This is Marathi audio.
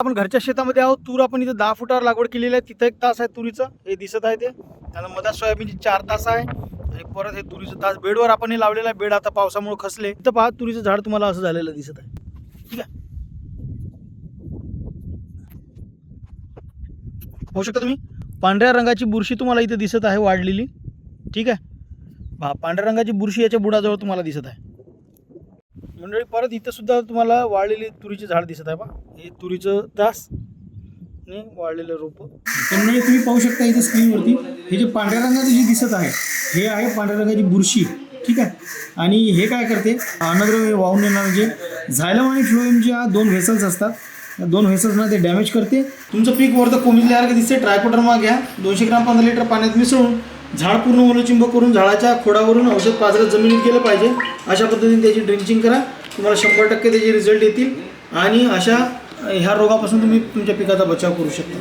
आपण घरच्या शेतामध्ये आहोत. तूर आपण इथं दहा फुटावर लागवड केलेली आहे. तिथं एक तास आहे तुरीचं. हे दिसत आहे ते. त्यानंतर मधात सोयाबीनचे चार तास आहे. आणि परत हे तुरीचं तास बेडवर आपण हे लावलेलं आहे. बेड आता पावसामुळे खसले. तर पहा तुरीचं झाड तुम्हाला असं झालेलं दिसत आहे. ठीक आहे? होऊ शकता तुम्ही? पांढऱ्या रंगाची बुरशी तुम्हाला इथे दिसत आहे वाढलेली. ठीक आहे? पांढऱ्या रंगाची बुरशी याच्या बुडाजवळ तुम्हाला दिसत आहे. मंडळी परत इथं सुद्धा तुम्हाला वाळलेले तुरीचे झाड दिसत आहे बा. हे तुरीचं तास आणि वाळलेलं रोप. मंडळी तुम्ही पाहू शकता इथे स्क्रीनवरती हे जे पांढऱ्या रंगाचं जे दिसत आहे हे आहे पांढऱ्या रंगाची बुरशी ठीक आहे? आणि हे काय करते? अन्नद्रव्य वाहून येणार जे म्हणजे झायलम आणि फ्लोएमच्या दोन व्हेसल्स असतात दोन व्हेसल्सना ते डॅमेज करते. तुमचं पीक वरतं कोमिजल्यासारखं दिसते ट्रायकोटरमा घ्या. दोनशे ग्राम पंधरा लिटर पाण्यात मिसळून झाड पूर्ण ओलचिंब करून झाडाच्या खोडावरून औषध पाजरत जमिनीत केलं पाहिजे. अशा पद्धतीने त्याची ड्रिंचिंग करा. तुम्हाला शंभर टक्के त्याचे रिझल्ट येतील. आणि अशा ह्या रोगापासून तुम्ही तुमच्या पिकाचा बचाव करू शकता.